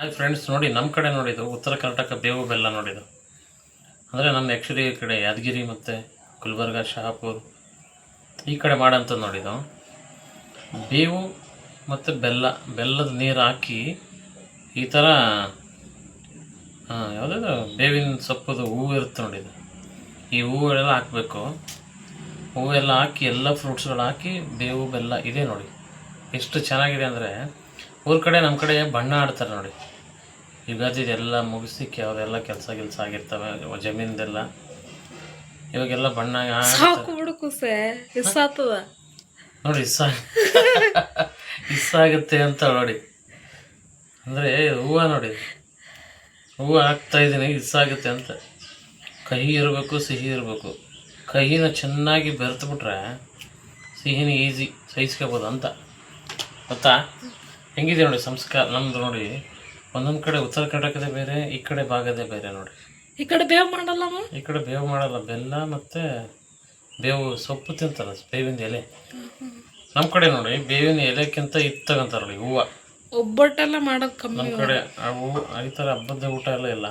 Hi friends ನೋಡಿ ನಮ್ಮ ಕಡೆ ನೋಡಿದ್ದು ಉತ್ತರ ಕರ್ನಾಟಕ ಬೇವು ಬೆಲ್ಲ ನೋಡಿದ್ದು ಅಂದರೆ ನಮ್ಮ ಯಕ್ಷರಿ ಕಡೆ ಯಾದಗಿರಿ ಮತ್ತು ಗುಲ್ಬರ್ಗ, ಶಹಾಪುರ್, ಈ ಕಡೆ ಮಾಡೋಂಥದ್ದು ನೋಡಿದ್ದು ಬೇವು ಮತ್ತು ಬೆಲ್ಲ, ಬೆಲ್ಲದ ನೀರು ಹಾಕಿ ಈ ಥರ ಯಾವುದಾದ್ರು ಬೇವಿನ ಸೊಪ್ಪದು ಹೂವು ಇರುತ್ತೆ ನೋಡಿದ್ದು ಈ ಹೂವುಗಳೆಲ್ಲ ಹಾಕಬೇಕು. ಹೂವೆಲ್ಲ ಹಾಕಿ ಎಲ್ಲ ಫ್ರೂಟ್ಸ್ಗಳು ಹಾಕಿ ಬೇವು, ಬೆಲ್ಲ ಇದೆ ನೋಡಿ. ಎಷ್ಟು ಚೆನ್ನಾಗಿದೆ ಅಂದರೆ ಊರ ಕಡೆ ನಮ್ಮ ಕಡೆ ಬಣ್ಣ ಆಡ್ತಾರೆ ನೋಡಿ. ಯುಗಾದಿದೆಲ್ಲ ಮುಗಿಸ್ಲಿಕ್ಕೆ ಅವರೆಲ್ಲ ಕೆಲಸ ಗಿಲ್ಸ ಆಗಿರ್ತವೆ ಜಮೀನ್ದೆಲ್ಲ. ಇವಾಗೆಲ್ಲ ಬಣ್ಣ ಸಾಕು ಇಸ್ಸಾತದ ನೋಡಿ ಇಸ್ಸ ಇಸ್ಸಾಗುತ್ತೆ ಆಗುತ್ತೆ ಅಂತ ನೋಡಿ. ಅಂದರೆ ಹೂವು ನೋಡಿ. ಹೂವು ಹಾಕ್ತಾ ಇದ್ದೀನಿ ಇಸ್ಸಾಗುತ್ತೆ ಆಗುತ್ತೆ ಅಂತ. ಕಹಿ ಇರಬೇಕು ಸಿಹಿ ಇರಬೇಕು. ಕಹಿನ ಚೆನ್ನಾಗಿ ಬೆರೆತ್ಬಿಟ್ರೆ ಸಿಹಿನ ಈಸಿ ಸಹಿಸ್ಕೋಬೋದು ಅಂತ. ಗೊತ್ತಾ? ಹೆಂಗಿದೆ ನೋಡಿ ಸಂಸ್ಕಾರ ನಮ್ದು ನೋಡಿ. ಒಂದೊಂದು ಕಡೆ ಉತ್ತರ ಕರ್ನಾಟಕದ ಬೇರೆ ಈ ಕಡೆ ಭಾಗದೇ ಬೇರೆ ನೋಡಿ. ಈ ಕಡೆ ಬೇವು ಮಾಡಲ್ಲ ಈ ಕಡೆ ಬೇವು ಮಾಡಲ್ಲ ಬೆಲ್ಲ ಮತ್ತೆ ಬೇವು ಸೊಪ್ಪು ತಿಂತಾರ ಬೇವಿನ ಎಲೆ. ನಮ್ಮ ಕಡೆ ನೋಡಿ ಬೇವಿನ ಎಲೆಕ್ಕಿಂತ ಇದು ತಗೊಂತಾರ ನೋಡಿ ಹೂವು. ಒಬ್ಬಟ್ಟೆಲ್ಲ ಮಾಡೋದು ಕಮ್ಮಿ ನಮ್ಮ ಕಡೆ ಆ ಹೂವು ಈ ಥರ ಹಬ್ಬದ ಊಟ ಎಲ್ಲ ಇಲ್ಲ.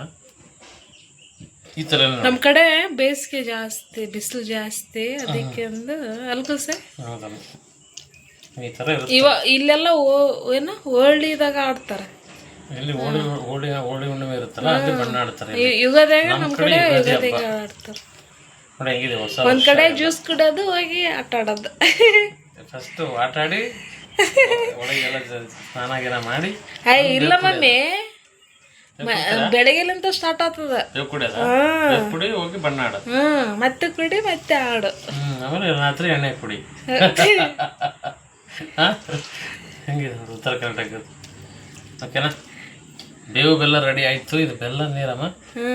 ಈ ಥರ ನಮ್ಮ ಕಡೆ ಬೇಸಿಗೆ ಜಾಸ್ತಿ ಬಿಸಿಲು ಜಾಸ್ತಿ ಅದಕ್ಕೆ ಅಂದು ಅಲ್ಕುಸೆ ಹೌದಲ್ಲ ಈ ಥರ ಇರುತ್ತೆ. ಇವ ಇಲ್ಲೆಲ್ಲ ಓ- ಏನು ಹೋಳಿದಾಗ ಆಡ್ತಾರೆ. ಇಲ್ಲಿ ಹೋಳಿ ಹೋಳಿ ಹೋಳಿ ಹುಣ್ಣಿಮೆ ಇರುತ್ತಲ್ಲ ಅದು ಬಣ್ಣ ಆಡ್ತಾರೆ ಇಲ್ಲಿ. ಯು- ಯುಗದಾಗ ನಮ್ಮ ನಮ್ಮ ಕಡೆ ಕಡೆ ಯುಗಾದಿ ಯುಗದಾಗ ಆಡ್ತಾರೆ. ನೋಡಿ ಹೆಂಗಿದೆ ಹೊಸ ಒಂದ್ ಕಡೆ ಜ್ಯೂಸ್ ಕುಡಿಯೋದು ಹೋಗಿ ಆಟ ಆಡೋದು. ಫಸ್ಟು ಆಟ ಆಡಿ ಒಳಗೆಲ್ಲ ಜ- ಸ್ನಾನ ಗಿನ ಮಾಡಿ ಅಯ್ಯ ಇಲ್ಲ ಮಮ್ಮಿ. ಬೆಳಗ್ಗೆಲಿಂತ ಸ್ಟಾರ್ಟ್ ಆಗ್ತದ. ಬೇವು ಕುಡಿಯೋದ? ಬೇವು ಕುಡಿ ಹೋಗಿ ಬಣ್ಣ ಆಡೋದು. ಹ್ಮ್. ಮತ್ತೆ ಕುಡಿ ಮತ್ತೆ ಆಡು. ಹ್ಮ್ ಆಮೇಲೆ ರಾತ್ರಿ ಎಣ್ಣೆ ಕುಡಿ. ಹಾ? ನೋಡಿ ಉತ್ತರ ಕರ್ನಾಟಕದ ಓಕೆನಾ ಬೇವು ಬೆಲ್ಲ ರೆಡಿ ಆಯ್ತು. ಇದು ಬೆಲ್ಲ ನೀರಮ್ಮ. ಹ್ಞೂ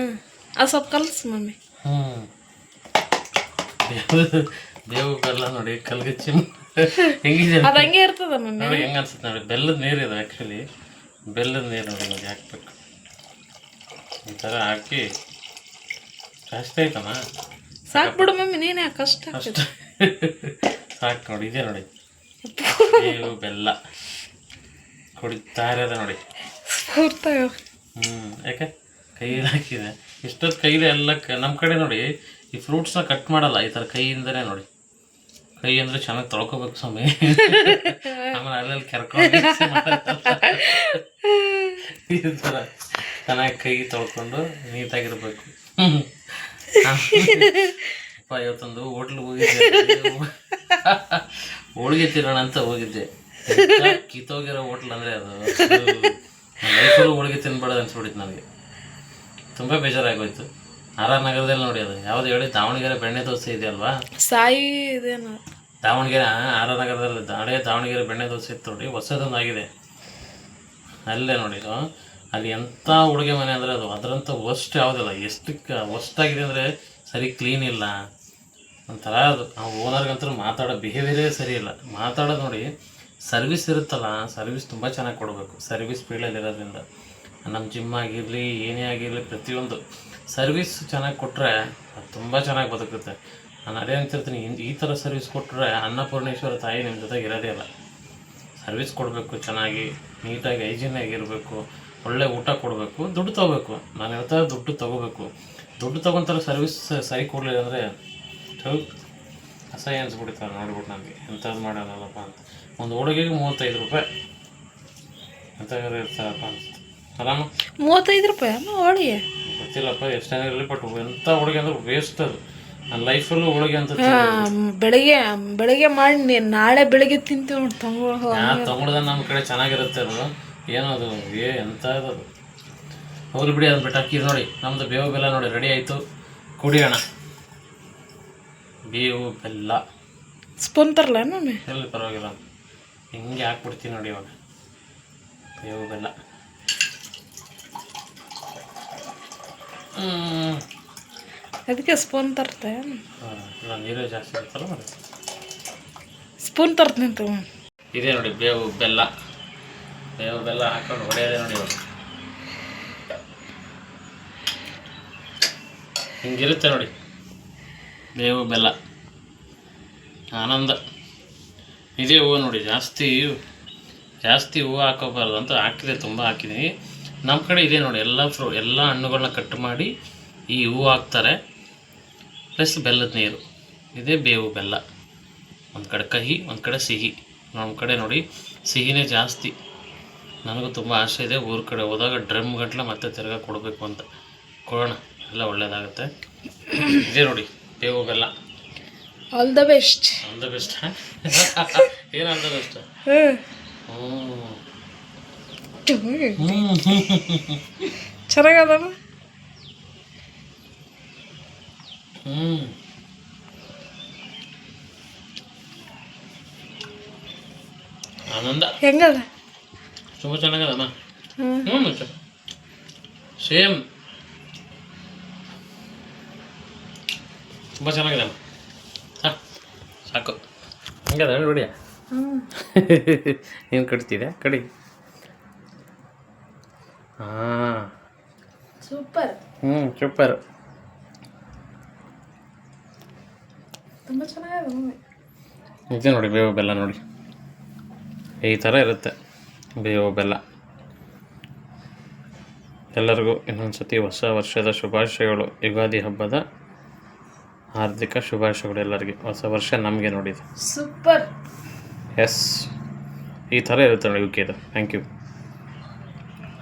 ಅದು ಸ್ವಲ್ಪ ಕಲಸು ಮಮ್ಮಿ. ಹ್ಞೂ ಬೇವು ಬೇವು ಬೆಲ್ಲ ನೋಡಿ ಕಲ್ಗಚ್ಚಿ. ಹೆಂಗಿದೆ? ಅದು ಹಂಗೆ ಇರ್ತದ ಮಮ್ಮಿ. ನೋಡಿ ಹೆಂಗೆ ಅನ್ಸುತ್ತೆ ನೋಡಿ. ಬೆಲ್ಲದ ನೀರು ಇದು ಆ್ಯಕ್ಚುಲಿ ಬೆಲ್ಲದ ನೀರು ನೋಡಿ ನೋಡಿ ಹಾಕ್ಬೇಕು. ಈ ಥರ ಹಾಕಿ. ಕಷ್ಟ ಆಯ್ತಮ್ಮ. ಸಾಕು ಬಿಡು ಮಮ್ಮಿ ನೀನೇ ಕಷ್ಟ ಅಷ್ಟು ಸಾಕು ನೋಡಿ ಇದೆ ನೋಡಿ. ಬೇವು ಬೆಲ್ಲ ಕುಡಿತಾ ಇರೋದ ನೋಡಿ ಹ್ಞೂ ಯಾಕೆ? ಕೈಯಲ್ಲಿ ಹಾಕಿದೆ. ಇಷ್ಟೊತ್ತು ಕೈಲಿ ಎಲ್ಲ ಕ ನಮ್ಮ ಕಡೆ ನೋಡಿ ಈ ಫ್ರೂಟ್ಸ್ನ ಕಟ್ ಮಾಡಲ್ಲ ಈ ಥರ ಕೈಯಿಂದನೇ ನೋಡಿ. ಕೈ ಅಂದರೆ ಚೆನ್ನಾಗಿ ತೊಳ್ಕೊಬೇಕು ಸ್ವಾಮಿ. ಆಮೇಲೆ ಅಲ್ಲಲ್ಲಿ ಕೆರ್ಕೊಂಡು ಈ ಥರ ಚೆನ್ನಾಗಿ ಕೈ ತೊಳ್ಕೊಂಡು ನೀಟಾಗಿರ್ಬೇಕು. ಅಪ್ಪ ಇವತ್ತೊಂದು ಹೋಟ್ಲ್ಗೆ ಹೋಗಿದ್ದೆ. ಹೋಳಿಗೆ ತಿನ್ನೋಣ ಅಂತ ಹೋಗಿದ್ದೆ. ಕಿತ್ತೋಗಿರೋ ಹೋಟ್ಲ್ ಅಂದರೆ ಅದು. ಲೈಫಲ್ಲೂ ಹೋಳಿಗೆ ತಿನ್ಬಾರ್ದು ಅನ್ಸ್ಬಿಟ್ಟಿತ್ತು ನನಗೆ. ತುಂಬ ಬೇಜಾರಾಗೋಯ್ತು. ಆರ್ ಆರ್ ನಗರದಲ್ಲಿ ನೋಡಿ ಅದು. ಯಾವ್ದು ಹೇಳಿ ದಾವಣಗೆರೆ ಬೆಣ್ಣೆ ದೋಸೆ ಇದೆ ಅಲ್ವಾ? ಸಾಯಿ ಇದೇನು. ದಾವಣಗೆರೆ ಆರ್ ಆರ್ ನಗರದಲ್ಲಿ ಹಳೆ ದಾವಣಗೆರೆ ಬೆಣ್ಣೆ ದೋಸೆ ಇತ್ತು ನೋಡಿ. ಹೊಸದೊಂದು ಆಗಿದೆ ಅಲ್ಲೇ ನೋಡಿ. ಅಲ್ಲಿ ಎಂಥ ಹುಡುಗೆ ಮನೆ ಅಂದರೆ ಅದು. ಅದರಂಥ ವರ್ಸ್ಟ್ ಯಾವುದಿಲ್ಲ. ಎಷ್ಟು ವರ್ಸ್ಟ್ ಆಗಿದೆ ಅಂದರೆ ಸರಿ ಕ್ಲೀನ್ ಇಲ್ಲ. ಒಂಥರ ಅದು. ಆ ಓನರ್ಗಂತೂ ಮಾತಾಡೋ ಬಿಹೇವಿಯರೇ ಸರಿ ಇಲ್ಲ. ಮಾತಾಡೋದು ನೋಡಿ ಸರ್ವಿಸ್ ಇರುತ್ತಲ್ಲ ಸರ್ವಿಸ್ ತುಂಬ ಚೆನ್ನಾಗಿ ಕೊಡಬೇಕು. ಸರ್ವಿಸ್ ಫೀಲ್ಡಲ್ಲಿ ಇರೋದ್ರಿಂದ. ನಮ್ಮ ಜಿಮ್ ಆಗಿರಲಿ, ಏನೇ ಆಗಿರಲಿ, ಪ್ರತಿಯೊಂದು ಸರ್ವಿಸ್ ಚೆನ್ನಾಗಿ ಕೊಟ್ಟರೆ ಅದು ತುಂಬ ಚೆನ್ನಾಗಿ ಬದುಕುತ್ತೆ. ನಾನು ಅದೇ ಅಂತಿರ್ತೀನಿ, ಈ ಥರ ಸರ್ವಿಸ್ ಕೊಟ್ಟರೆ ಅನ್ನಪೂರ್ಣೇಶ್ವರ ತಾಯಿ ನಿಮ್ಮ ಜೊತೆಗೆ ಇರೋದೇ ಇಲ್ಲ. ಸರ್ವಿಸ್ ಕೊಡಬೇಕು ಚೆನ್ನಾಗಿ, ನೀಟಾಗಿ ಹೈಜೀನಾಗಿ ಆಗಿರಬೇಕು ಒಳ್ಳೆ ಊಟ ಕೊಡಬೇಕು, ದುಡ್ಡು ತೊಗೋಬೇಕು. ನಾನು ಹೇಳ್ತಾ ದುಡ್ಡು ತೊಗೋಬೇಕು. ದುಡ್ಡು ತೊಗೊಂತಾರೆ ಸರ್ವಿಸ್ ಸರಿ ಕೊಡಲಿಲ್ಲ ಅಂದರೆ ಅಸಹ್ಯ ಅನ್ಸ್ಬಿಡ್ತಾರೆ ನೋಡ್ಬಿಟ್ಟು ನಮಗೆ. ಎಂಥದ್ದು ಮಾಡೋದಲ್ಲಪ್ಪ ಅಂತ. ಒಂದು ಹುಡುಗಿಗೆ ಮೂವತ್ತೈದು ರೂಪಾಯಿ. ಎಂಥವ್ರು ಇರ್ತಾರಪ್ಪ ಅಂತ. ಅಲ್ಲಮ್ಮ? ಮೂವತ್ತೈದು ರೂಪಾಯಿ? ಅಮ್ಮ ಹೋಳಿಗೆ? ಗೊತ್ತಿಲ್ಲಪ್ಪ ಎಷ್ಟೇ ಇರಲಿ ಬಟ್ ಎಂಥ ಹುಡುಗಿ ಅಂದ್ರೆ ವೇಸ್ಟ್ ಅದು. ನನ್ನ ಲೈಫಲ್ಲೂ ಹೋಳಿಗೆ ಅಂತ ಬೆಳಿಗ್ಗೆ ಬೆಳಿಗ್ಗೆ ಮಾಡಿ ನಾಳೆ ಬೆಳಿಗ್ಗೆ ತಿಂತೀವಿ ನೋಡಿ ತಂಗಳು ಯಾ ತಗೊಳ್ದ ನಮ್ಮ ಕಡೆ ಚೆನ್ನಾಗಿರುತ್ತೆ ಅದು ಏನೋ ಅದು ಏ ಎಂತ ಅದು? ಹೋಗ್ಲಿ ಬಿಡಿ ಅದನ್ನ ಬಿಟ್ಟು ಹಾಕಿ ನೋಡಿ. ನಮ್ಮದು ಬೇವು ಬೆಲ್ಲ ನೋಡಿ ರೆಡಿ ಆಯಿತು. ಕುಡಿಯೋಣ. ಬೇವು ಬೆಲ್ಲ. ಸ್ಪೂನ್ ತರಲ ಎಲ್ಲ ಎಲ್ಲಿ ಪರವಾಗಿಲ್ಲ. ಹಿಂಗೆ ಹಾಕ್ಬಿಡ್ತೀನಿ ನೋಡಿ ಇವಾಗ. ಬೇವು ಬೆಲ್ಲ. ಅದಕ್ಕೆ ಸ್ಪೂನ್ ತರ್ತೆ. ಇಲ್ಲ ನೀರೇ ಜಾಸ್ತಿ ಇರ್ತಲ್ಲ ಸ್ಪೂನ್ ತರ್ತೀನಿ ತಗೋ. ಇದೇ ನೋಡಿ ಬೇವು ಬೆಲ್ಲ. ಬೇವು ಬೆಲ್ಲ ಹಾಕೊಂಡು ಹೊಡೆಯೋದೇ ನೋಡಿ ಇವಾಗ. ಹಿಂಗಿರುತ್ತೆ ನೋಡಿ. ಬೇವು ಬೆಲ್ಲ. ಆನಂದ. ಇದೇ ಹೂವು ನೋಡಿ, ಜಾಸ್ತಿ ಜಾಸ್ತಿ ಹೂವು ಹಾಕೋಬಾರ್ದು ಅಂತ ಹಾಕಿದೆ, ತುಂಬ ಹಾಕಿದ್ದೀನಿ ನಮ್ಮ ಕಡೆ ಇದೆ ನೋಡಿ, ಎಲ್ಲ ಫ್ರೂ, ಎಲ್ಲ ಹಣ್ಣುಗಳನ್ನ ಕಟ್ ಮಾಡಿ ಈ ಹೂವು ಹಾಕ್ತಾರೆ. ಪ್ಲಸ್ ಬೆಲ್ಲದ ನೀರು. ಇದೇ ಬೇವು ಬೆಲ್ಲ. ಒಂದು ಕಡೆ ಕಹಿ, ಒಂದು ಕಡೆ ಸಿಹಿ. ನಮ್ಮ ಕಡೆ ನೋಡಿ, ಸಿಹಿನೇ ಜಾಸ್ತಿ. ನನಗೂ ತುಂಬ ಆಸೆ ಇದೆ, ಊರ ಕಡೆ ಹೋದಾಗ ಡ್ರಮ್ ಗಟ್ಲೆ ಮತ್ತೆ ತಿರ್ಗಾ ಕೊಡಬೇಕು ಅಂತ. ಕೊಡೋಣ, ಎಲ್ಲ ಒಳ್ಳೆಯದಾಗುತ್ತೆ ಇದೇ ನೋಡಿ. ಬೇವು ಹೋಗಲ್ಲ all the best all the best ಏನು ಆಲ್ ದ ಬೆಸ್ಟ್ ಹ್ಞೂ ಚೆನ್ನಾಗದಮ್ಮ ಹ್ಞೂ ಆನಂದ. ಹೆಂಗದ? ತುಂಬ ಚೆನ್ನಾಗದಮ್ಮ. ಹ್ಞೂ ಸೇಮ್ ತುಂಬ ಚೆನ್ನಾಗಿದೆ ಅಮ್ಮ. ಹಾಂ ಸಾಕು. ಹಂಗೆ ಅದ ನೋಡಿಯ? ಹ್ಮ್. ಏನು ಕಟ್ತಿದೆ ಕಡಿ. ಹಾಂ. ಸೂಪರ್. ಹ್ಞೂ ಸೂಪರ್. ತುಂಬ ಚೆನ್ನಾಗಿದೆ ಇದೆ ನೋಡಿ ಬೇವು ಬೆಲ್ಲ ನೋಡಿ. ಈ ಥರ ಇರುತ್ತೆ ಬೇವು ಬೆಲ್ಲ. ಎಲ್ಲರಿಗೂ ಇನ್ನೊಂದು ಸತಿ ಹೊಸ ವರ್ಷದ ಶುಭಾಶಯಗಳು. ಯುಗಾದಿ ಹಬ್ಬದ ಹಾರ್ದಿಕ ಶುಭಾಶಯಗಳು ಎಲ್ಲರಿಗೆ. ಹೊಸ ವರ್ಷ ನಮಗೆ ನೋಡಿದೆ ಸೂಪರ್ ಎಸ್ ಈ ಥರ ಇರುತ್ತೆ ನೋಡಿ ಯುಕೆದು ಥ್ಯಾಂಕ್ ಯು